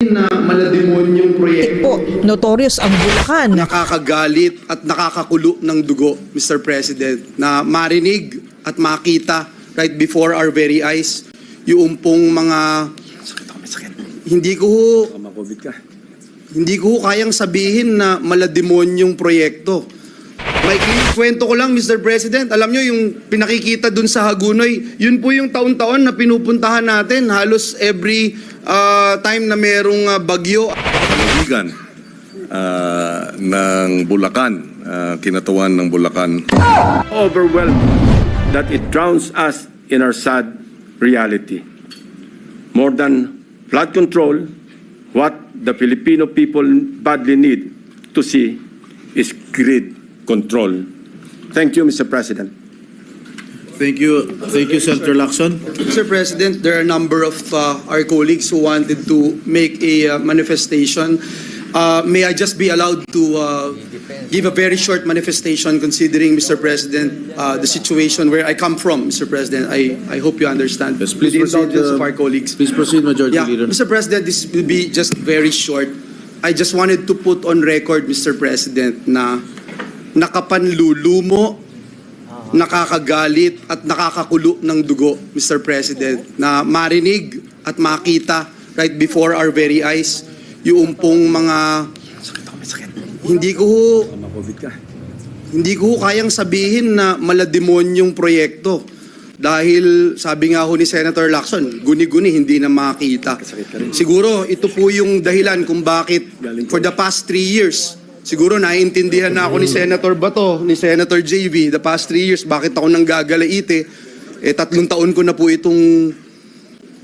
na malademonyong proyekto po, notorious ang Bulacan. nakakagalit at nakakakulo ng dugo, Mr. President, na marinig at makita right before our very eyes yung pong mga hindi ko ho, hindi ko kayang sabihin na malademonyong proyekto. May kwento ko lang, Mr. President. Alam nyo, yung pinakikita dun sa Hagunoy, yun po yung taon-taon na pinupuntahan natin. Halos every ah, time na merong ah, bagyo, Lalawigan ah, ng Bulacan, ah, kinatawan ng Bulacan. overwhelmed that it drowns us in our sad reality. More than flood control, what the Filipino people badly need to see is grid control. Thank you, Mr. President. Thank you. Thank you, Senator Lacson. Mr. President, there are a number of uh, our colleagues who wanted to make a uh, manifestation. Uh, may I just be allowed to uh, give a very short manifestation considering, Mr. President, uh, the situation where I come from, Mr. President. I, I hope you understand. Yes, please With the proceed, indulgence uh, of our colleagus. Please proceed, Majority Yeah, Leader. Mr. President, this will be just very short. I just wanted to put on record, Mr. President, na nakapanlulumo, nakakagalit at nakakakulo ng dugo, Mr. President, na marinig at makita right before our very eyes yung pong mga hindi ko hindi ko kayang sabihin na malademonyong proyekto. Dahil sabi nga ho ni Senator Lacson, guni-guni hindi na makita. Siguro ito po yung dahilan kung bakit for the past three years, siguro naiintindihan na ako ni Senator Bato, ni Senator JV, the past three years, bakit ako nang gagalaite. Eh, tatlong taon ko na po itong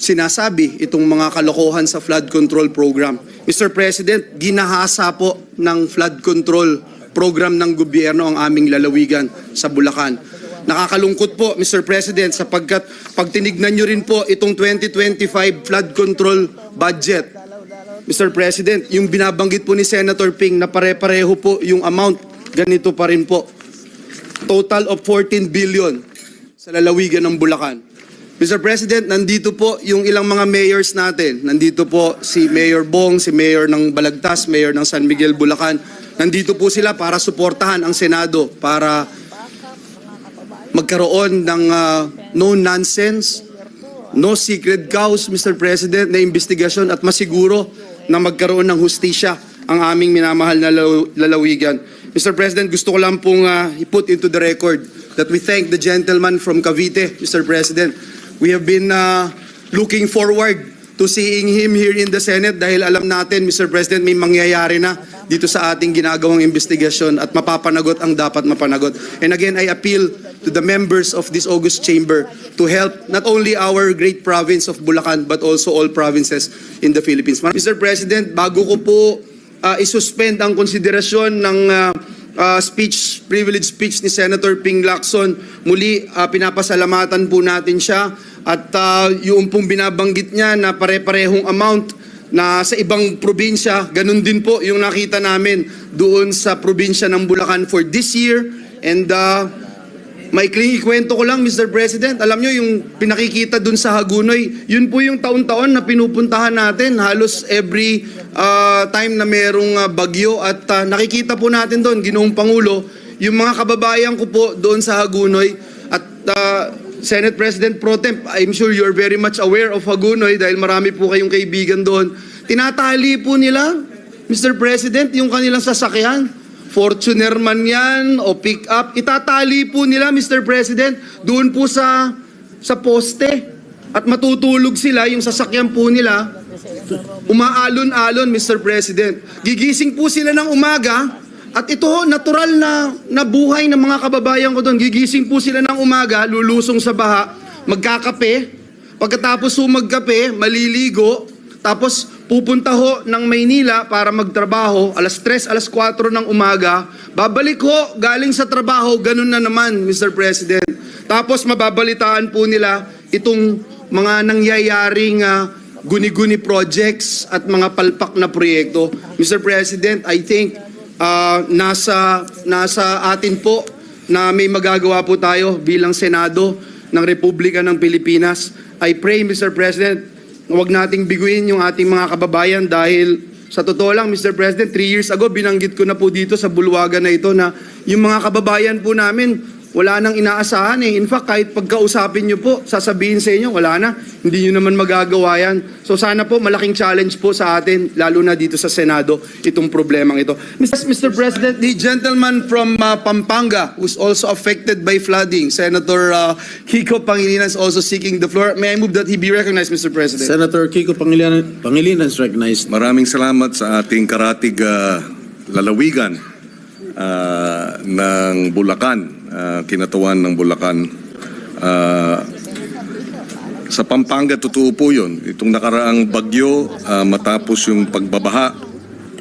sinasabi itong mga kalokohan sa flood control program. Mr. President, ginahasa po ng flood control program ng gobyerno ang aming lalawigan sa Bulacan. Nakakalungkot po, Mr. President, sapagkat pag tinignan nyo rin po itong 2025 flood control budget, Mr. President, yung binabanggit po ni Senator Ping na pare-pareho po yung amount, ganito pa rin po. Total of 14 billion sa lalawigan ng Bulacan. Mr. President, nandito po yung ilang mga mayors natin. Nandito po si Mayor Bong, si Mayor ng Balagtas, Mayor ng San Miguel, Bulacan. Nandito po sila para suportahan ang Senado, para magkaroon ng ah, no nonsense, no secret cows, Mr. President, na investigasyon at masiguro na magkaroon ng hustisya ang aming minamahal na lalaw- lalawigan. Mr. President, gusto ko lang pong ah, i-put into the record that we thank the gentleman from Cavite, Mr. President. We have been ah, looking forward to seeing him here in the Senate dahil alam natin, Mr. President, may mangyayari na dito sa ating ginagawang investigasyon at mapapanagot ang dapat mapanagot. And again, I appeal to the members of this August Chamber to help not only our great province of Bulacan but also all provinces in the Philippines. Mr. President, bago ko po uh, isuspend ang konsiderasyon ng uh, uh, speech, privilege speech ni Senator Ping Lacson, muli uh, pinapasalamatan po natin siya at uh, yung pong binabanggit niya na pare-parehong amount na sa ibang probinsya, ganun din po yung nakita namin doon sa probinsya ng Bulacan for this year. And uh, maikling ikwento ko lang, Mr. President, alam nyo yung pinakikita doon sa Hagunoy, yun po yung taon-taon na pinupuntahan natin halos every uh, time na merong uh, bagyo at uh, nakikita po natin doon, Ginoong Pangulo, yung mga kababayan ko po doon sa Hagunoy at uh, Senate President Pro Temp, I'm sure you're very much aware of Hagunoy dahil marami po kayong kaibigan doon. Tinatali po nila, Mr. President, yung kanilang sasakyan. Fortuner man yan o pick up, itatali po nila, Mr. President, doon po sa sa poste. At matutulog sila, yung sasakyan po nila, umaalon-alon, Mr. President. Gigising po sila ng umaga, at ito, natural na, na buhay ng mga kababayan ko doon. Gigising po sila ng umaga, lulusong sa baha, magkakape. Pagkatapos ho magkape, maliligo. Tapos pupunta ho ng Maynila para magtrabaho. Alas 3, alas 4 ng umaga. Babalik ho, galing sa trabaho, ganun na naman, Mr. President. Tapos mababalitaan po nila itong mga nangyayaring ah, guni-guni projects at mga palpak na proyekto. Mr. President, I think ah, nasa nasa atin po na may magagawa po tayo bilang Senado ng Republika ng Pilipinas. I pray, Mr. President, huwag nating biguin yung ating mga kababayan dahil sa totoo lang, Mr. President, three years ago, binanggit ko na po dito sa bulwagan na ito na yung mga kababayan po namin, wala nang inaasahan eh. In fact, kahit pagkausapin nyo po, sasabihin sa inyo, wala na. Hindi nyo naman magagawa yan. So sana po, malaking challenge po sa atin, lalo na dito sa Senado, itong problemang ito. Mr. President, the gentleman from uh, Pampanga who's also affected by flooding, Senator uh, Kiko Pangilinan is also seeking the floor. May I move that he be recognized, Mr. President? Senator Kiko Pangilinan, Pangilinan is recognized. Maraming salamat sa ating karatig ah, lalawigan ah, ng Bulacan, ah, kinatawan ng Bulacan. Ah, sa Pampanga, totoo po yun. Itong nakaraang bagyo, ah, matapos yung pagbabaha,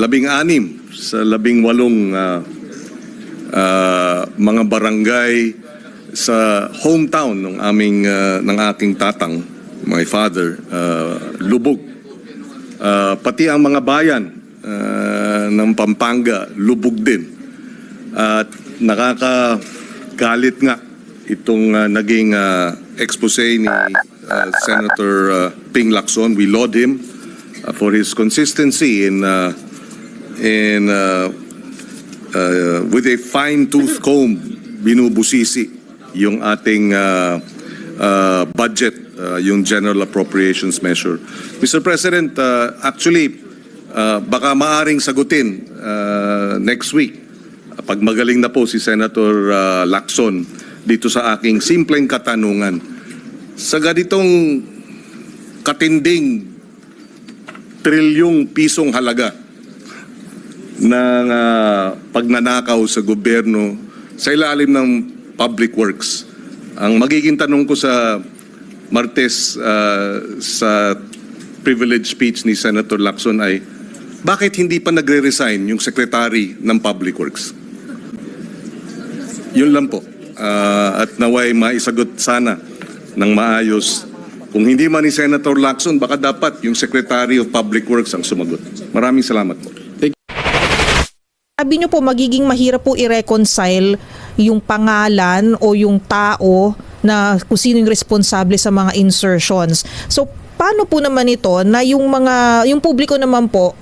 labing-anim sa labing-walong ah, ah, mga barangay sa hometown ng aming ah, ng aking tatang, my father, ah, lubog. Ah, pati ang mga bayan ah, ng Pampanga, lubog din. At nakakagalit nga itong ah, naging ah, expose ni ah, Senator ah, Ping Lacson. We laud him ah, for his consistency in ah, in ah, ah, with a fine-tooth comb binubusisi yung ating ah, ah, budget, ah, yung general appropriations measure. Mr. President, ah, actually, ah, baka maaring sagutin ah, next week pag magaling na po si Senator ah, Lacson dito sa aking simpleng katanungan. Sa ganitong katinding trilyong pisong halaga ng ah, pagnanakaw sa gobyerno sa ilalim ng public works. Ang magiging tanong ko sa Martes ah, sa privilege speech ni Senator Lacson ay bakit hindi pa nagre-resign yung secretary ng public works? Yun lang po. Ah, at naway maisagot sana ng maayos. Kung hindi man ni Senator Lacson, baka dapat yung Secretary of Public Works ang sumagot. Maraming salamat po. Sabi niyo po magiging mahirap po i-reconcile yung pangalan o yung tao na kung sino yung responsable sa mga insertions. So paano po naman ito na yung mga yung publiko naman po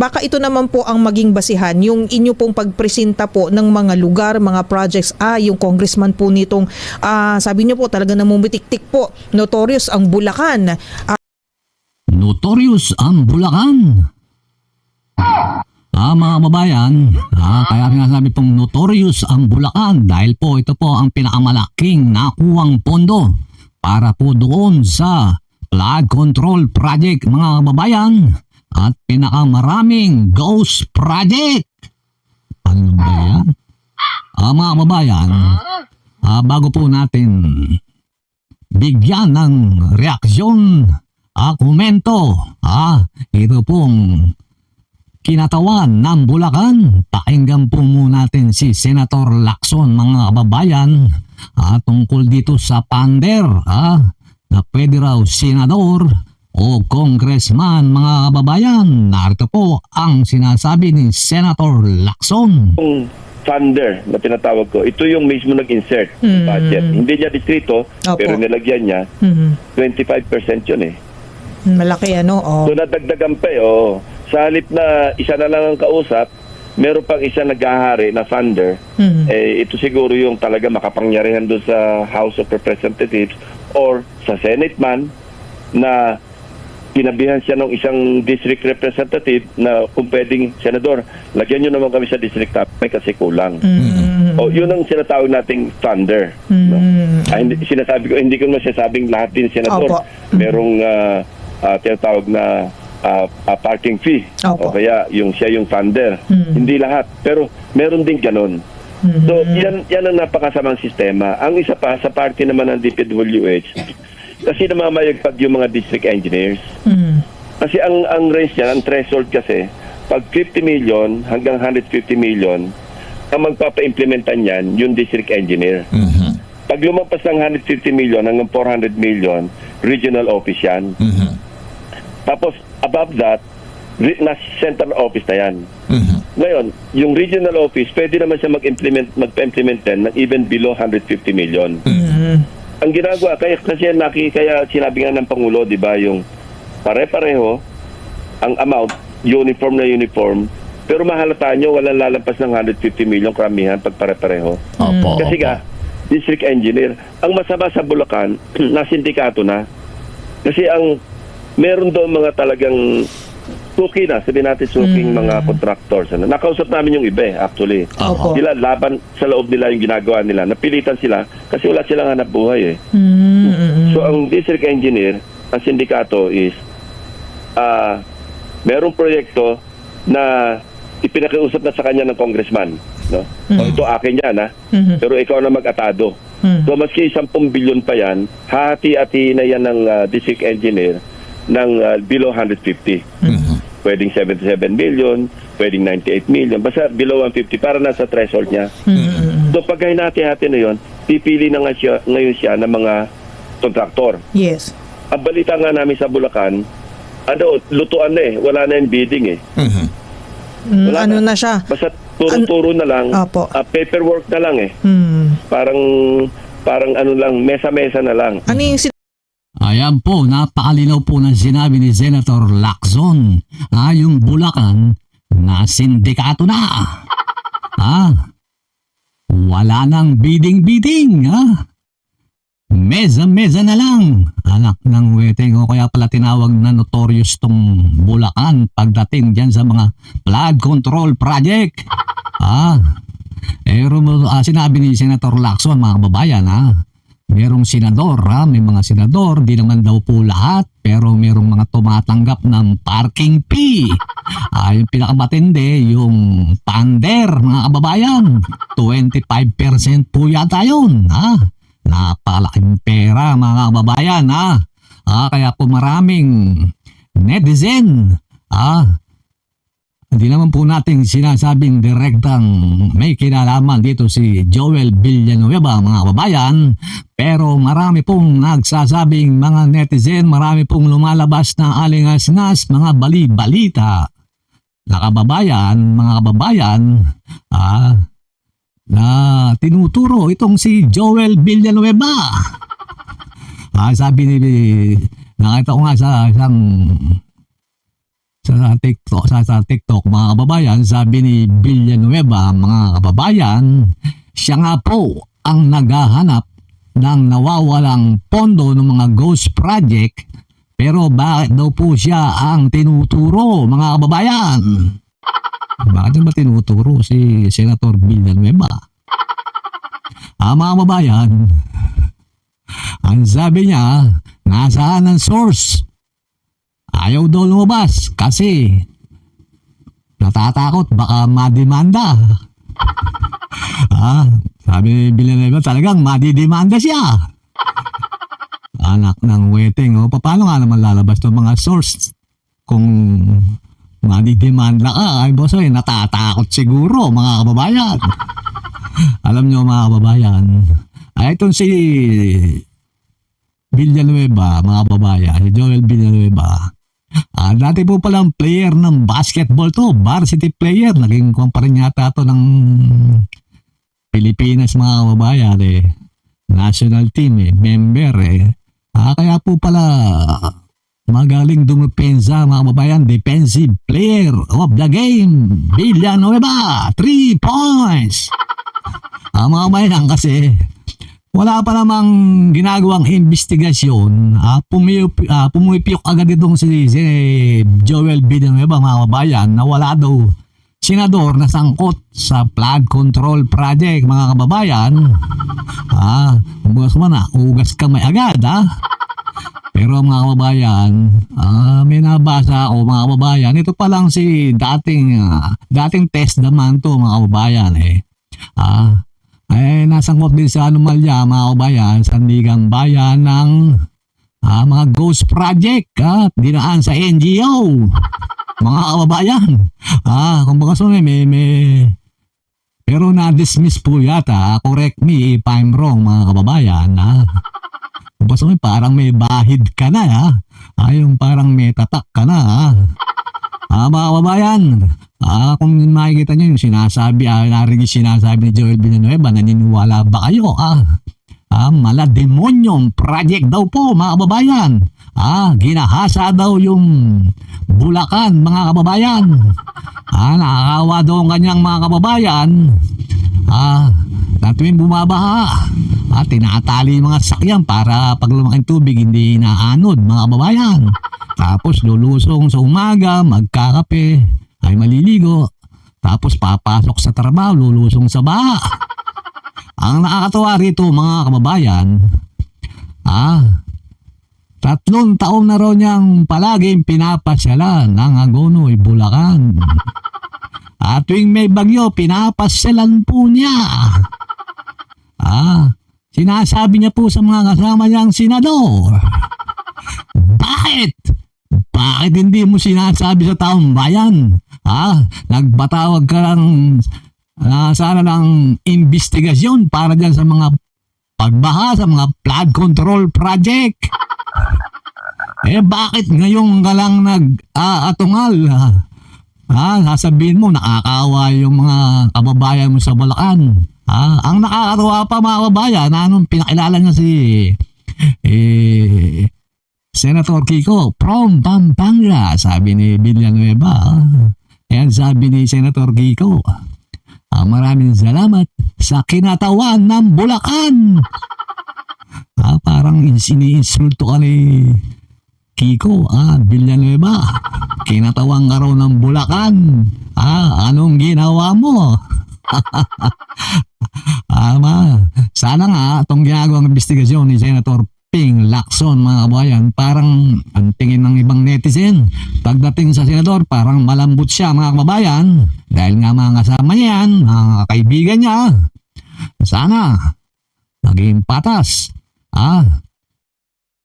baka ito naman po ang maging basihan yung inyo pong pagpresenta po ng mga lugar, mga projects. Ah, yung congressman po nitong ah, sabi niyo po talaga namumutiktik po. Notorious ang Bulacan. Ah, Notorious ang Bulacan. Ah, mga kababayan, ah, kaya sinasabi pong notorious ang Bulacan dahil po ito po ang pinakamalaking nakuwang pondo para po doon sa flood control project mga kababayan at pinakamaraming ghost project. Ano ba yan? Ah, mga kababayan, ah, bago po natin bigyan ng reaksyon, ah, komento, ah, ito pong kinatawan ng Bulacan. Pakinggan po muna natin si Senator Lacson, mga kababayan, ah, tungkol dito sa pander, ah, na pwede raw senador o congressman, mga kababayan. Narito po ang sinasabi ni Senator Lacson. yung funder na tinatawag ko, ito yung mismo nag-insert Hmm. budget. Hindi niya distrito, Opo. pero nilagyan niya, mhm. 25% yun eh. Malaki ano, oh. So nadagdagan pa eh, oo. Sa halip na isa na lang ang kausap, meron pang isa naghahari na funder, Mhm. eh, ito siguro yung talaga makapangyarihan doon sa House of Representatives or sa Senate man na kinabihan siya ng isang district representative na kung pwedeng senador, lagyan nyo naman kami sa district top, may kasi kulang. Mhm. O, yun ang sinatawag nating thunder. No? Ah, hindi, sinasabi ko, hindi ko naman sinasabing lahat din senador. Opo. Merong ah, ah, tinatawag na ah, ah, parking fee. Opo. O kaya yung siya yung thunder. Hindi lahat. Pero meron din ganun. So, yan, yan ang napakasamang sistema. Ang isa pa, sa party naman ng DPWH, kasi namamayagpag yung mga district engineers. Mhm. Kasi ang ang range niya, ang threshold kasi, pag 50 million hanggang 150 million, ang magpapa-implementan yan, yung district engineer. Pag lumampas ng 150 million hanggang 400 million, regional office yan. Tapos, above that, nasa central office na yan. Ngayon, yung regional office, pwede naman siya mag-implement, magpa-implement din ng even below 150 million. Ang ginagawa, kaya kasi naki, kaya sinabi nga ng Pangulo, di ba, yung pare-pareho ang amount, uniform na uniform, pero mahalata nyo, walang lalampas ng 150 million karamihan pag pare-pareho. Opo. Kasi opo. nga, district engineer, ang masama sa Bulacan, na sindikato na. Kasi ang meron doon mga talagang suki na, sabihin natin suking mga contractors. Ano. Nakausap namin yung iba eh, actually. Opo. Sila laban sa loob nila yung ginagawa nila. Napilitan sila kasi wala silang hanap buhay eh. Mm, mm, mm. So ang district engineer, ang sindikato is ah merong proyekto na ipinakiusap na sa kanya ng congressman, no? O ito akin yan, ha? Mhm. Pero ikaw na mag-atado. So maski 10 bilyon pa yan, hati-hati na yan ng ah, district engineer ng ah, below 150. Pwedeng 77 million, pwedeng 98 million, basta below 150 para nasa threshold niya. So pag hinati-hati na yon, pipili na nga siya, ngayon siya ng mga kontraktor. Yes. Ang balita nga namin sa Bulacan, ano, lutuan na eh. Wala na yung bidding eh. Mm, Wala ano na. na siya? Basta turo-turo na lang. Opo. ah, paperwork na lang eh. Hmm. Parang, parang ano lang, mesa-mesa na lang. Ano yung sin- Ayan po, napakalinaw po ng sinabi ni Senator Lacson. Ah, yung Bulacan na sindikato na. Ah, wala nang bidding-bidding. Ah. Meza-meza na lang. Anak ng weteng o kaya pala tinawag na notorious tong Bulacan pagdating dyan sa mga flood control project. Ah, eh, rumo, ah, sinabi ni Senator Lacson, mga kababayan, ha, merong senador, ha, may mga senador, di naman daw po lahat, pero merong mga tumatanggap ng parking fee. Ah, yung pinakamatindi, yung pander, mga kababayan, 25% po yata yun, ha. Napakalaking pera, mga kababayan, ha. Ah, kaya po maraming netizen, ah, hindi naman po natin sinasabing direktang may kinalaman dito si Joel Villanueva mga kababayan. Pero marami pong nagsasabing mga netizen marami pong lumalabas na alingas-ngas mga bali-balita. Na kababayan mga kababayan ah, na tinuturo itong si Joel Villanueva. Ah, sabi ni nakita ko nga sa isang sa, sa TikTok, sa, sa TikTok mga kababayan, sabi ni Villanueva, mga kababayan, siya nga po ang naghahanap ng nawawalang pondo ng mga ghost project pero bakit daw po siya ang tinuturo mga kababayan? Bakit ba tinuturo si Senator Villanueva? Ah mga kababayan, ang sabi niya, nasaan ang source? Ayaw daw lumabas kasi natatakot baka mademanda. ah, sabi ni Villanueva talagang madidemanda siya. Anak ng wedding, oh, paano nga naman lalabas ng mga source kung madidemanda ka? Ay, boss, ay, natatakot siguro mga kababayan. Alam nyo mga kababayan, ay itong si Villanueva, mga kababayan, si Joel Villanueva, Ah, dati po palang player ng basketball to, varsity player. Naging kung pa yata to ng Pilipinas mga kababayan eh. National team eh, member eh. Ah, kaya po pala magaling dumepensa mga kababayan, defensive player of the game, Villanueva, 3 points. Ah, mga kababayan kasi wala pa namang ginagawang investigasyon, ah, pumiyop, ah, pumipiyok agad itong si, si Joel Villanueva mga kababayan na wala daw senador na sangkot sa flood control project mga kababayan. Ah, bukas mo na, ugas kamay agad ah. Pero mga kababayan, ah, may nabasa ako mga kababayan, ito pa lang si dating, ah, dating test naman to mga kababayan eh. Ah, ay nasangkot din sa anomalya mga kabayan sa Ligang Bayan ng ah, mga ghost project at dinaan sa NGO mga kababayan ah kumbaga so may, may pero na-dismiss po yata ah, correct me if I'm wrong mga kababayan ah. kumbaga so may parang may bahid ka na ah. ah yung parang may tatak ka na ah. Ah, mga kababayan, ah, kung makikita nyo yung sinasabi, ah, narinig sinasabi ni Joel Villanueva, naniniwala ba kayo? Ah, ah mala demonyong project daw po, mga kababayan. ah, ginahasa daw yung Bulacan, mga kababayan. Ah, nakakawa daw ang kanyang mga kababayan. Ah, na tuwing bumabaha, ah, tinatali yung mga sakyan para pag lumaking tubig hindi naanod, mga kababayan. Tapos lulusong sa umaga, magkakape, ay maliligo. Tapos papasok sa trabaho, lulusong sa baha. Ang nakakatawa rito mga kababayan, ah, tatlong taon na raw niyang palaging pinapasyalan ng Agonoy, Bulacan. At tuwing may bagyo, pinapasyalan po niya. Ah, sinasabi niya po sa mga kasama niyang senador. Bakit? Hindi mo sinasabi sa taong bayan? Ha? Nagbatawag ka lang ah, sana ng investigasyon para dyan sa mga pagbaha sa mga flood control project. Eh bakit ngayon ka lang nag-aatungal? Ha? Ha? Sasabihin mo, nakakawa yung mga kababayan mo sa Bulacan. Ha? Ang nakakatawa pa mga kababayan, anong pinakilala niya si eh, Senator Kiko from Pampanga, sabi ni Villanueva. Ayan sabi ni Senator Kiko. Ah, maraming salamat sa kinatawan ng Bulacan. Ah, parang sini-insulto ka ni Kiko, ah, Villanueva. Kinatawan ka raw ng Bulacan. Ah, anong ginawa mo? Ama, sana nga itong ginagawang investigasyon ni Senator Ping Lacson mga kabayan, parang ang tingin ng ibang netizen. Pagdating sa senador, parang malambot siya mga kababayan. Dahil nga mga kasama niya yan, mga kaibigan niya. Sana, naging patas. Ah,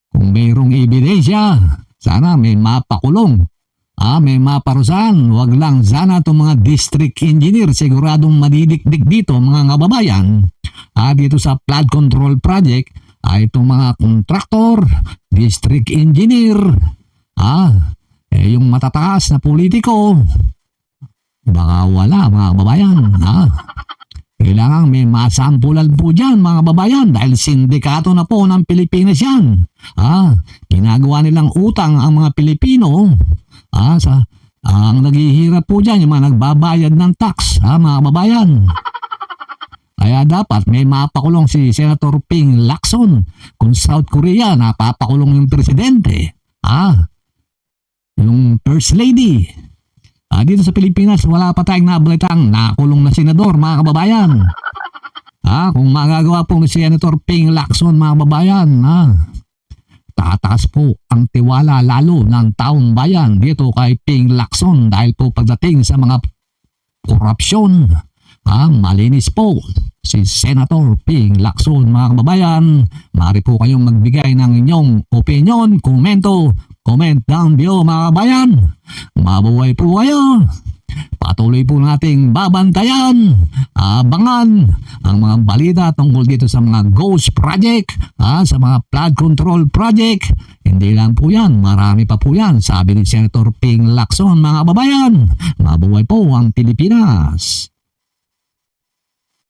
kung mayroong ebidensya, sana may mapakulong. Ah, may maparusahan. Huwag lang sana itong mga district engineer siguradong madidikdik dito mga kababayan. Ah, dito sa flood control project, ay itong mga kontraktor, district engineer, ah, eh yung matataas na politiko, baka wala mga kababayan. Ah, kailangan may masampulan po dyan mga kababayan dahil sindikato na po ng Pilipinas yan. Ah, ginagawa nilang utang ang mga Pilipino. Ah, sa, ang naghihirap po dyan, yung mga nagbabayad ng tax, ah, mga kababayan. Kaya dapat may mapakulong si Senator Ping Lacson. Kung South Korea, napapakulong yung presidente. Ah, yung First Lady. Ah, dito sa Pilipinas, wala pa tayong nabalitang nakulong na senador, mga kababayan. Ah, kung magagawa po ni Senator Ping Lacson, mga kababayan, ah, tataas po ang tiwala lalo ng taong bayan dito kay Ping Lacson dahil po pagdating sa mga korupsyon, ah, malinis po si Senator Ping Lacson mga kababayan. Mari po kayong magbigay ng inyong opinion, komento, comment down below mga kababayan. Mabuhay po kayo. Patuloy po nating babantayan, abangan ang mga balita tungkol dito sa mga ghost project, ah, sa mga flood control project. Hindi lang po yan, marami pa po yan, sabi ni Senator Ping Lacson mga kababayan. Mabuhay po ang Pilipinas.